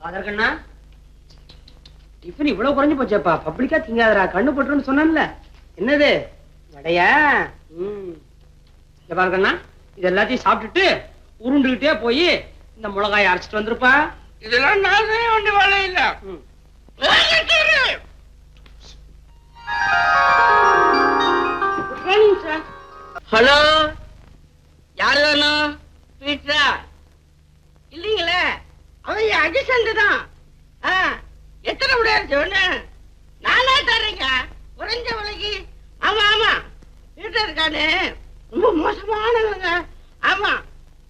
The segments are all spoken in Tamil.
காதர்கண்ணா டிஃபன் இவ்வளவு குறைஞ்சு போச்சேப்பா. பப்ளிக்கா திங்காதடா. கண்ணு போட்டுருன்னு சொன்னேன்ல. என்னது? வடையா? ம். இங்க பாருங்கண்ணா இது எல்லாத்தையும் சாப்பிட்டுட்டு உருண்டுகிட்டே போய் இந்த மிளகாயை அரைச்சிட்டு வந்திருப்பா. இதெல்லாம் நான் செய்ய வேண்டிய வேலை இல்ல ஹலோ. யாரு வேணும் அவன் என் தான் எத்தனை முடியாது ஒண்ணு? நானா தரேங்க குறைஞ்ச விலைக்கு. ஆமா ஆமா. வீட்டுல இருக்கானு. ரொம்ப மோசமானவங்க ஆமா.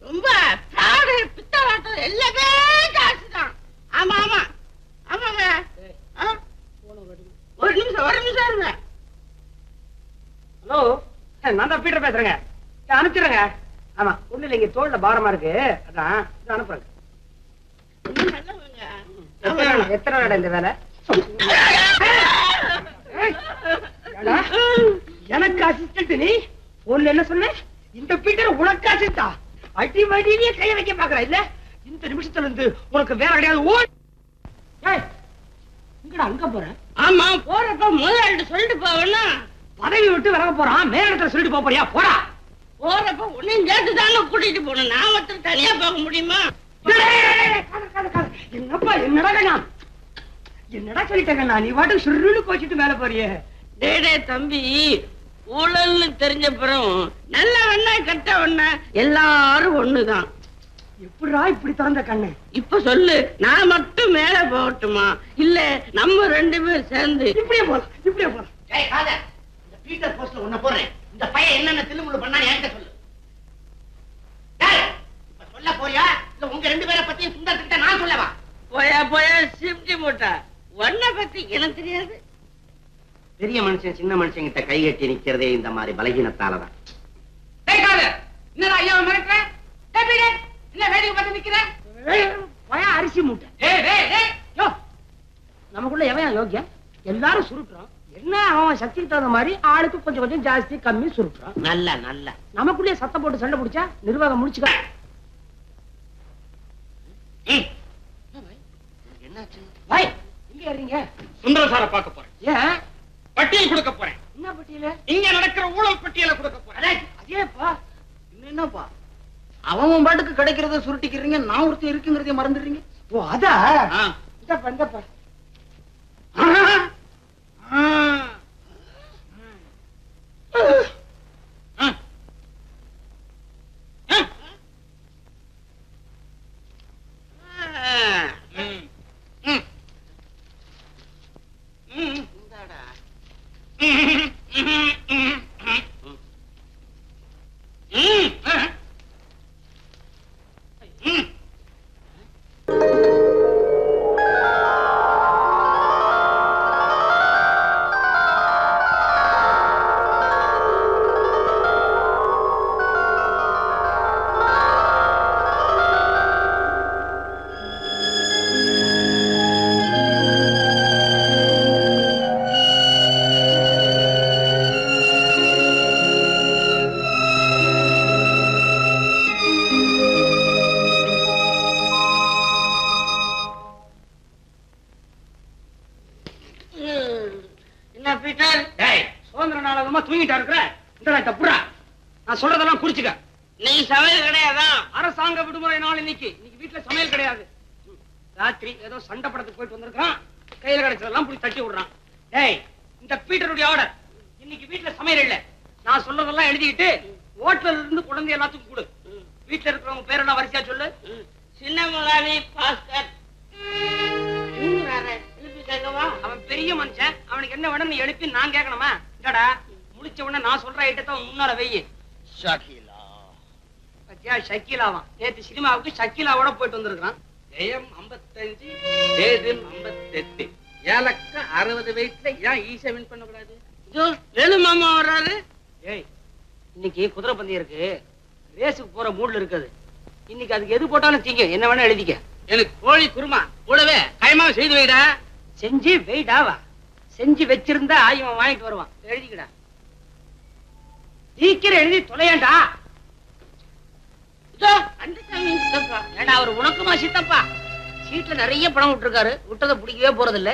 ரொம்ப பிராடு பித்தலாட்டம் எல்லாமே காசு தான் ஆமா ஆமா. ஆமாங்க. ஆ, ஒரு நிமிஷம் ஒரு நிமிஷம் இருங்க. ஹலோ. நான் தான் பீட்டர் பேசுறேங்க. இதை அனுப்பிச்சிடுறேங்க. ஆமா ஒண்ணு இல்லைங்க தோல்ல பாரமா இருக்கு. அதான் இதை அனுப்புறேங்க. எத்தனை நாள் இந்த வேலை? எனக்கு அசிஸ்டன்ட் நீ? போன்ல என்ன சொன்ன? இந்த பீட்டர் உனக்கு அசிஸ்டா அடி வடியிலேயே கைய வைக்க பாக்குற இல்ல? இந்த நிமிஷத்துல இருந்து உனக்கு வேற கிடையாது. ஓ அங்க போற? ஆமா போறப்ப முதலாளிட்ட சொல்லிட்டு போவனா பதவி விட்டு விலக போறான் மேல இடத்துல சொல்லிட்டு போறியா? போடா. போறப்ப உன்னையும் சேர்த்து தானே கூட்டிட்டு போகணும். நான் மட்டும் தனியா போக முடியுமா? என்னப்பா என்னடா கண்ணா? என்னடா சொல்லிட்டேங்க நான் நீ பாட்டு சுருன்னு கோச்சிட்டு மேல போறியே. டேய் டேய் தம்பி ஊழல்னு தெரிஞ்ச பிறகு நல்லவண்ணா கெட்டவண்ணா எல்லாரும் ஒண்ணுதான். எப்படிடா இப்படி திறந்த கண்ணு? இப்ப சொல்லு நான் மட்டும் மேல போகட்டுமா? இல்ல நம்ம ரெண்டு பேரும் சேர்ந்து. இப்படியே போலாம் இப்படியே போலாம். இந்த பீட்டர் போஸ்ட்ல உன்னை போடுறேன். இந்த பையன் என்னென்ன தில்லுமுள்ளு பண்ணா என்கிட்ட சொல்லு. சொல்ல போறியா? இல்ல உங்க ரெண்டு பேரை பத்தியும் சுந்தரத்துக்கிட்ட நான் சொல்லவா? போயா போயா சிப்டி போட்டா. உன்னை பத்தி எனக்கு தெரியாது. பெரிய மனுஷன் சின்ன மனுஷன் கிட்ட கை கட்டி நிக்கிறதே இந்த மாதிரி பலகீனத்தாலதான். ஐயா மிரட்டுற? என்ன வேடிக்கை பார்த்து நிக்கிற? பய அரிசி மூட்டை. நமக்குள்ள எவன் யோக்கியம் எல்லாரும் சுருட்டுறோம் என்ன அவன் சக்திக்கு தகுந்த மாதிரி ஆளுக்கு கொஞ்சம் கொஞ்சம் ஜாஸ்தி கம்மி சுருட்டுறான். நல்ல நல்ல. நமக்குள்ளே சத்தம் போட்டு சண்டை பிடிச்சா நிர்வாகம் முடிச்சுக்க. ஏறீங்க சுந்தர சார பார்க்க போறேன். ஏன்? பட்டியல் கொடுக்க போறேன். என்ன பட்டியல? இங்க நடக்கிற ஊழல் பட்டியலை கொடுக்க போறேன். அதேப்பா என்னப்பா? அவன் பாட்டுக்கு கிடைக்கிறத சுருட்டிக்கிறீங்க நான் ஒருத்தர் இருக்குங்கிறதையும் மறந்துடுறீங்க. ஓ அதா? ஆ. இந்தப்பா இந்தப்பா குறிச்சுக்க நீ சமையல் கிடையாதான் அரசாங்க விடுமுறை நாள் இன்னைக்கு. இன்னைக்கு வீட்டுல சமையல் கிடையாது. ராத்திரி ஏதோ சண்டை படத்துக்கு போயிட்டு வந்திருக்கான். கையில கிடைச்சதெல்லாம் போய் தட்டி விடுறான். டேய் இந்த பீட்டருடைய ஆர்டர் இன்னைக்கு வீட்டுல சமையல் இல்ல. நான் சொல்றதெல்லாம் எழுதிக்கிட்டு ஹோட்டல்ல இருந்து குழந்தை எல்லாத்துக்கும் கொடு. வீட்டுல இருக்கிறவங்க பேரெல்லாம் வரிசையா சொல்லு? சின்ன முதலாளி பாஸ்கர். அவன் பெரிய மனுஷன். அவனுக்கு என்ன வேணும் நீ எழுப்பி நான் கேட்கணுமா? இல்லடா முடிச்ச உடனே நான் சொல்ற ஐட்டத்தை முன்னால வெய்யி ஷாக்கிலா. பத்தியா ஷக்கீலாவான் நேத்து சினிமாவுக்கு ஷக்கீலாவோட போயிட்டு வந்திருக்கான் ஜெயம் 55 சேதும் 58 ஏலக்க அறுபது வயசுல ஏன் ஈஸியா வின் பண்ணக்கூடாது? இதோ வேலு மாமா வர்றாரு. ஏய் இன்னைக்கு குதிரை பந்தயம் இருக்கு. ரேஸுக்கு போற மூட்ல இருக்குது. இன்னைக்கு அதுக்கு எது போட்டாலும் தீங்க. என்ன வேணா எழுதிக்க. எனக்கு கோழி குருமா கூடவே கைமா செய்து வைடா. செஞ்சு வெயிட்டாவா செஞ்சு வச்சிருந்தா இவன் வாங்கிட்டு வருவான். எழுதிக்கடா. சீக்கிரம் எழுதி தொலையாண்டா. ஏண்டா அவர் உனக்குமா சித்தப்பா? சீட்ல நிறைய பணம் விட்டுருக்காரு. விட்டதை பிடிக்கவே போறது இல்ல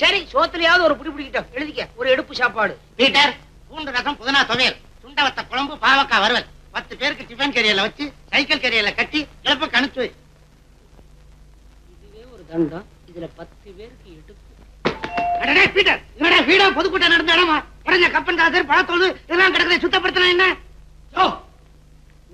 சரி சோத்துலயாவது ஒரு பிடி பிடிக்கிட்டோம். எழுதிக்க. ஒரு எடுப்பு சாப்பாடு. பீட்டர் பூண்டு ரசம் புதினா துவையல் சுண்டவத்த குழம்பு பாவக்காய் வறுவல். பத்து பேருக்கு டிஃபன் கேரியர்ல வச்சு சைக்கிள் கேரியர்ல கட்டி கணுத்து வை. இதுவே ஒரு தண்டம். இதுல பத்து பேருக்கு எடுப்பு பீட்டர் என்னடா வீடா பொதுக்கூட்டம் நடந்த இடமா? உடனே கப்பன் தாசர் பழத்தோடு இதெல்லாம் கிடக்குது சுத்தப்படுத்தினா என்ன? யோ,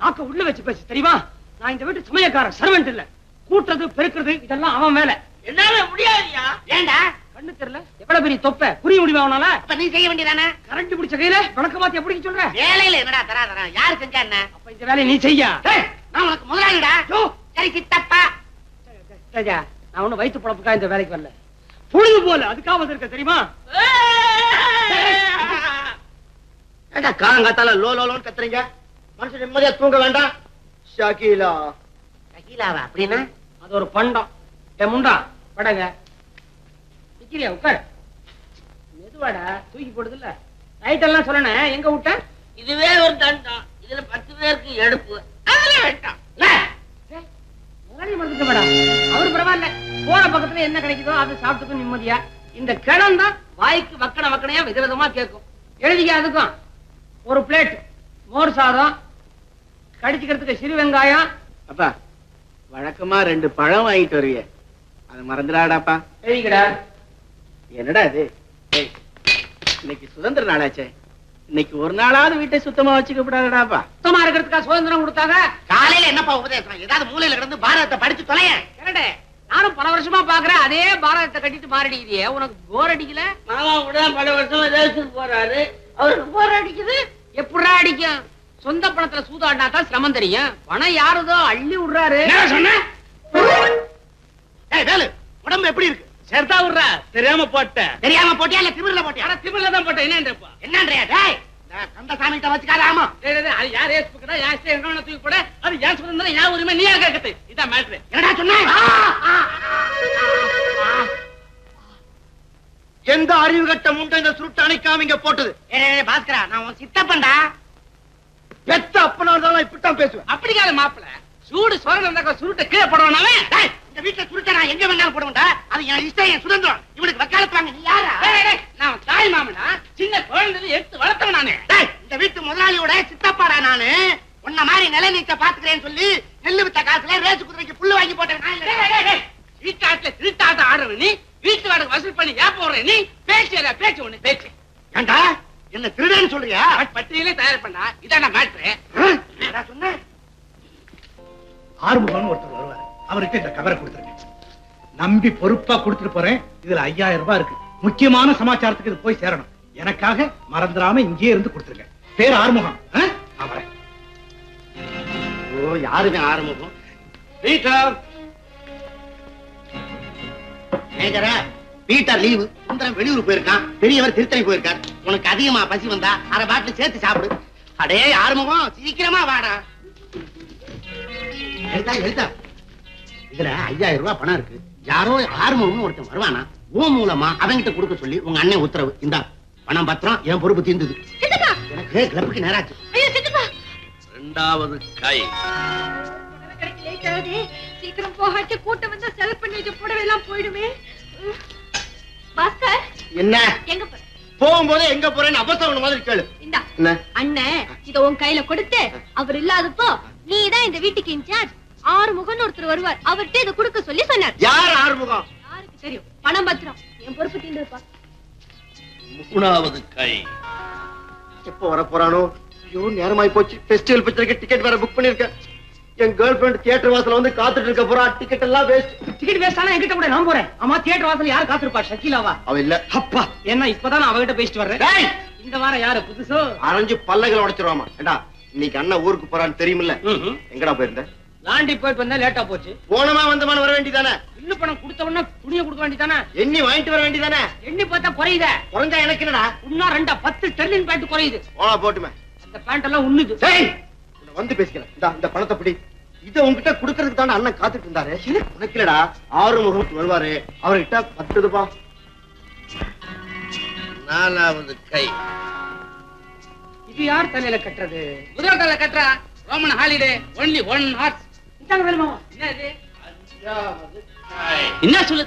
நாக்க உள்ள வச்சு பேசு தெரியுமா? நான் இந்த வீட்டு சமயக்காரன் சர்வெண்ட் இல்ல. கூட்டுறது பெருக்குறது இதெல்லாம் அவன் வேலை. என்னால முடியாதுயா? ஏண்டா? கண்ணு தெரியல. எவ்வளவு பெரிய தொப்பை? புரிய முடியுமா அவனால? அப்ப நீ செய்ய வேண்டியதானே? கரண்ட் பிடிச்ச கையில விளக்க மாத்தி எப்படி சொல்ற? வேலையில என்னடா தரா தரா? யாரு செஞ்சா என்ன? அப்ப இந்த வேலையை நீ செய்யா. நான் உனக்கு முதலாளிடா. சரி சித்தப்பா. நான் ஒண்ணும் வயிற்று பழப்புக்கா இந்த வேலைக்கு வரல. பொழுது போல. அதுக்காக வந்திருக்க தெரியுமா? ஏண்டா காலங்காத்தால லோ லோ லோன்னு கத்துறீங்க? மனுஷன் நிம்மதியா தூங்க வேண்டாம். ஷகீலா. ஷகீலாவா? அப்படின்னா? அது ஒரு பண்டம். என் முண்டா படங்க நிக்கிறியா? உட்கார். மெதுவாடா தூக்கி போடுது இல்ல ரைட் எல்லாம் சொல்லணும் எங்க விட்ட? இதுவே ஒரு தண்டம். இதுல பத்து பேருக்கு எடுப்பு. அதுல வேண்டாம். முதலாளி மறந்துக்க மேடம். அவர் பரவாயில்ல. போற பக்கத்துல என்ன கிடைக்குதோ அதை சாப்பிட்டுக்கும் நிம்மதியா. இந்த கிணம் தான் வாய்க்கு வக்கன வக்கனையா விதவிதமா கேட்கும். எழுதிக்க அதுக்கும். ஒரு பிளேட் மோர் சாதம் கடிச்சுக்கிறதுக்கு சிறு வெங்காயம். அப்பா வழக்கமா ரெண்டு பழம் வாங்கிட்டு வருவிய அது மறந்துடாடாப்பா. எழுதிக்கடா. என்னடா இது? இன்னைக்கு சுதந்திர நாளாச்சே. இன்னைக்கு ஒரு நாளாவது வீட்டை சுத்தமா வச்சுக்க கூடாதாடாப்பா. சுத்தமா இருக்கிறதுக்கா சுதந்திரம் கொடுத்தாங்க? காலையில என்னப்பா உபதேசம்? ஏதாவது மூலையில கிடந்து பாரதத்தை படிச்சு தொலைய நானும் பல வருஷமா பாக்குறேன். அதே பாரதத்தை கட்டிட்டு மாரடிக்கிறியே உனக்கு போர் அடிக்கல? மாமா கூட பல வருஷமா போறாரு. அவருக்கு போர் அடிக்குது. எப்படிடா அடிக்கும் சொந்த பணத்துல சூதாடினா தான் சிரமம் தெரியும். பணம் யாருதோ அள்ளி விடுறாரு. சொன்ன? உடம்பு எப்படி இருக்கு? சேர்த்தா விடுறா. தெரியாம போட்டேன். தெரியாம போட்டியா இல்ல திமிர்ல போட்டியா? திமிர்ல தான் போட்டேன். என்னன்றப்பா? என்னன்றியா? கந்தசாமி கிட்ட வச்சுக்காத ஆமா. அது யார் ஏஸ் பக்கடா யார் ஸ்டே என்ன தூக்கி போட? அது ஏன் சுதந்திரம் ஏன் உரிமை? நீ யார் கேட்கறது? இதான் மேட்ரு என்னடா சொன்ன? எந்த அறிவு கட்ட முண்டை இந்த சுருட்டு அணைக்காம இங்க போட்டது. பாஸ்கரா நான் உன் சித்தப்பன்டா. பெத்த அப்பனா இருந்தாலும் இப்படித்தான் பேசுவேன். அப்படிக்காத மாப்பிள. சூடு சொரணம் இருந்தாக்க சுருட்ட கீழே போடுவானவே டேய் இந்த வீட்டுல சுருட்ட நான் எங்க வேணாலும் போடுவேன்டா. அது என் இஷ்டம் என் சுதந்திரம். இவனுக்கு வக்காலத்து வாங்க நீ யாரா? நான் தாய் மாமனா. சின்ன நம்பி பொறுப்பா கொடுத்துட்டு போறேன். இதுல ஐயாயிரம் ரூபாய் இருக்கு. முக்கியமான சமாச்சாரத்துக்கு இது போய் சேரணும். எனக்காக மறந்துடாம இங்கேயே இருந்து கொடுத்துருங்க. பேர் ஆறுமுகம். ஆ? ஓ யாருமே ஆறுமுகம்? பீட்டர்! மேஜரா பீட்டர் லீவு. சுந்தரம் வெளியூர் போயிருக்கான். பெரியவர் திருத்தணி போயிருக்கார். உனக்கு அதிகமா பசி வந்தா அரை பாட்டில் சேர்த்து சாப்பிடு. அடே ஆறுமுகம் சீக்கிரமா வாடா. எழுதா எழுதா இதுல ஐயாயிரம் ரூபாய் பணம் இருக்கு. யாரோ ஆறுமுகம்னு ஒருத்தன் வருவானா? ஓ மூலமா அவன்கிட்ட கொடுக்க சொல்லி உங்க அண்ணன் உத்தரவு. இந்தா பணம் பத்திரம் என் பொறுப்பு தீர்ந்தது. எனக்கு கிளப்புக்கு நேராச்சு. ரெண்டாவது கை. கடைக்கு லேட் ஆகுதே. சீக்கிரம் போகாச்சு கூட்டம் வந்தா செலக்ட் பண்ணி வச்ச புடவை எல்லாம் போயிடுமே. பாஸ்கர் என்ன? எங்க போற? போகும்போது எங்க போறேன்னு அவசரம் மாதிரி கேளு. அண்ணன் இத உன் கையில கொடுத்து அவர் இல்லாதப்போ நீ தான் இந்த வீட்டுக்கு இன்சார்ஜ் ஆறு முகன்னு ஒருத்தர் வருவார். அவர்கிட்ட இதை கொடுக்க சொல்லி சொன்னார். யார் ஆறுமுகம்? யாருக்கு தெரியும்? பணம் பத்திரம். என் பொறுப்பு தீர்ந்துருப்பா மூணாவது கை. எப்போ வர போறானோ ஐயோ நேரமாய் போச்சு. ஃபெஸ்டிவல் பிக்சருக்கு டிக்கெட் வேற புக் பண்ணிருக்கேன் என் கேர்ள் ஃபிரெண்ட் தியேட்டர் வாசல்ல வந்து காத்துட்டு இருக்க போறா. டிக்கெட் எல்லாம் வேஸ்ட் டிக்கெட் வேஸ்ட் ஆனா என்கிட்ட கூட நான் போறேன். ஆமா தியேட்டர் வாசல் யார் காத்திருப்பா ஷக்கீலாவா? அவ இல்ல. அப்பா என்ன இப்பதான் நான் அவகிட்ட பேசிட்டு வர்றேன். டேய்! இந்த வாரம் யாரு புதுசோ? அரைஞ்சு பல்லைகளை உடைச்சிருவாமா. ஏண்டா இன்னைக்கு அண்ணன் ஊருக்கு போறான்னு தெரியுமில்ல. எங்கடா போயிருந்த? லாண்டி போயிட்டு வந்தா லேட்டா போச்சு. போனமா வந்தமான வர வேண்டியதானே பில்லு பணம் கொடுத்த உடனே துணியை கொடுக்க வேண்டியதானே எண்ணி வாங்கிட்டு வர வேண்டியதானே எண்ணி பார்த்தா குறையுத. குறைஞ்சா எனக்கு என்னடா? இன்னும் ரெண்டா பத்து டெர்லின் பேண்ட் குறையுது. போனா போட்டுமே. அந்த பேண்ட் எல்லாம் உண்ணுது. வந்து பேசிக்கிறேன் இந்தா இந்த பணத்தை பிடி. இத உன்கிட்ட குடுக்கறதுக்கு தான் அண்ணன் காத்துட்டு இருந்தாரு. உனக்கு இல்லடா. ஆறு முகம் வருவாரு. அவர்கிட்ட பத்து ரூபா நாலாவது கை. இது யார் தலையில கட்டுறது? குதிரை கட்டுறா. Roman holiday only one horse என்ன சொல்லு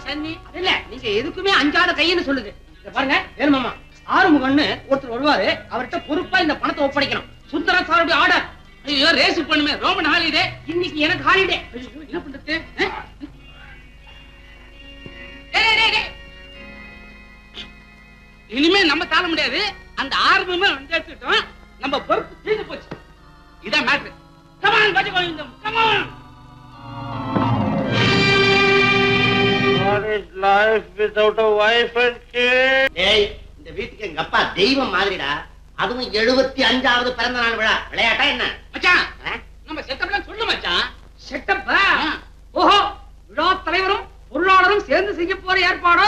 இல்ல நீங்க எதுக்குமே அஞ்சாத கைன்னு சொல்லுது. பாருங்க வேணுமாமா ஆறுமுகன்னு ஒருத்தர் வருவாரு அவர்கிட்ட பொறுப்பா இந்த பணத்தை ஒப்படைக்கணும். சுந்தர சாருடைய ஆர்டர். ஐயோ ரேஸ் பண்ணுமே ரோமன் ஹாலிடே இன்னைக்கு எனக்கு ஹாலிடே என்ன பண்றது. இனிமே நம்ம தாழ முடியாது. அந்த ஆர்வமே நம்ம பொறுப்பு தீர்ந்து போச்சு. டேய் இந்த வீட்டுக்கு எங்க அப்பா தெய்வம் மாதிரிடா. அதுவும் எழுபத்தி அஞ்சாவது பிறந்த நாள் விழா. விளையாட்டா என்ன? மச்சான்? நம்ம செட்டப்லாம் சொல்லு மச்சான். செட்டப் ஓஹோ விழா தலைவரும் பொருளாளரும் சேர்ந்து செய்ய போற ஏற்பாடு.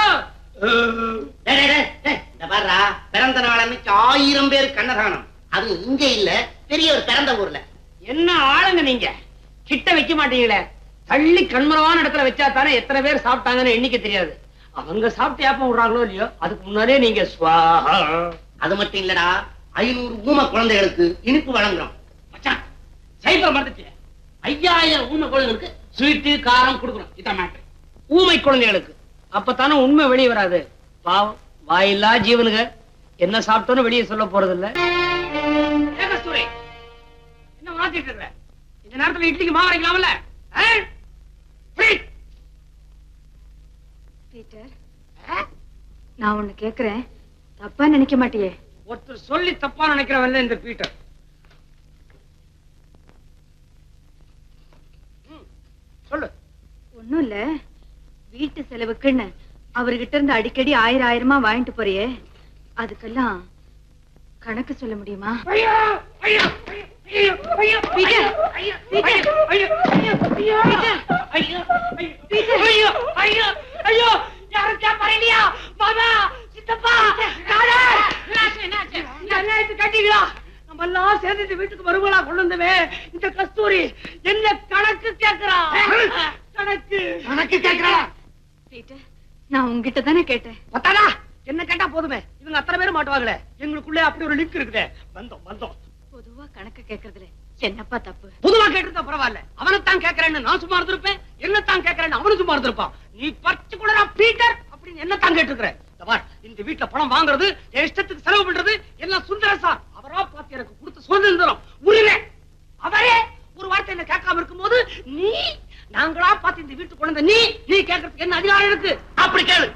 டேய், டேய், டேய், டேய், இந்த பாருடா. பிறந்த நாள் அன்னைக்கு ஆயிரம் பேர் கண்ணதானம். அது இங்க இல்ல பெரிய ஒரு பிறந்த ஊர்ல. என்ன ஆளுங்க நீங்க? கிட்ட வைக்க மாட்டீங்களே. தள்ளி கண்மரமான இடத்துல வச்சா தானே எத்தனை பேர் சாப்பிட்டாங்கன்னு எண்ணிக்க தெரியாது. அவங்க சாப்பிட்டு ஏப்பம் விடுறாங்களோ இல்லையோ அதுக்கு முன்னாடியே நீங்க ஸ்வாஹா அது மட்டும் இல்லடா ஐநூறு ஊம குழந்தைகளுக்கு இனிப்பு வழங்குறோம். மச்சான் சைபர் மறந்துட்டிய. ஐயாயிரம் ஊமை கோழிகளுக்கு ஸ்வீட்டு காரம் கொடுக்கணும் இதான் மேட்ரு ஊமை குழந்தைகளுக்கு. அப்பதானே உண்மை வெளியே வராது. பாவம் வாயில்லா ஜீவனுங்க. என்ன சாப்பிட்டோன்னு வெளியே சொல்ல போறது இல்ல என்ன மாத்திட்டு இருக்க? இந்த நேரத்துல இட்லிக்கு மாவு அரைக்கலாம்ல? நான் ஒண்ணு கேக்குறேன் தப்பா நினைக்க மாட்டியே ஒருத்தர் சொல்லி தப்பா நினைக்கிறவன் இந்த பீட்டர் சொல்லு ஒண்ணும் இல்ல வீட்டு செலவுக்குன்னு அவர்கிட்ட இருந்து அடிக்கடி ஆயிரம் ஆயிரமா வாங்கிட்டு போறியே அதுக்கெல்லாம் கணக்கு சொல்ல முடியுமா ஐயோ ஐயோ ஐயோ ஐயோ பீட்டர், ஐயோ பீட்டர். ஐயோ பீட்டர். கணக்கு கேக்குறதுல என்னப்பா தப்பு? பொதுவா கேட்டிருந்தா பரவாயில்ல. அவனைத்தான் கேக்குறேன்னு நான் சும்மா இருந்திருப்பேன். என்னத்தான் கேட்கறேன்னு அவனு சும்மா இருந்திருப்பான். நீ பர்டிகுலரா பீட்டர் அப்படின்னு என்னத்தான் கேட்டிருக்கிற? இந்த வீட்டுல பணம் வாங்குறது இஷ்டத்துக்கு செலவு பண்றது எல்லாம் சுந்தர சார். அவரா பார்த்து எனக்கு கொடுத்த சுதந்திரம். உரிமை. அவரே ஒரு வார்த்தை என்ன கேட்காம இருக்கும்போது நீ நாங்களா பார்த்து இந்த வீட்டு குழந்தை நீ நீ கேட்கறதுக்கு என்ன அதிகாரம் இருக்கு? அப்படி கேளு.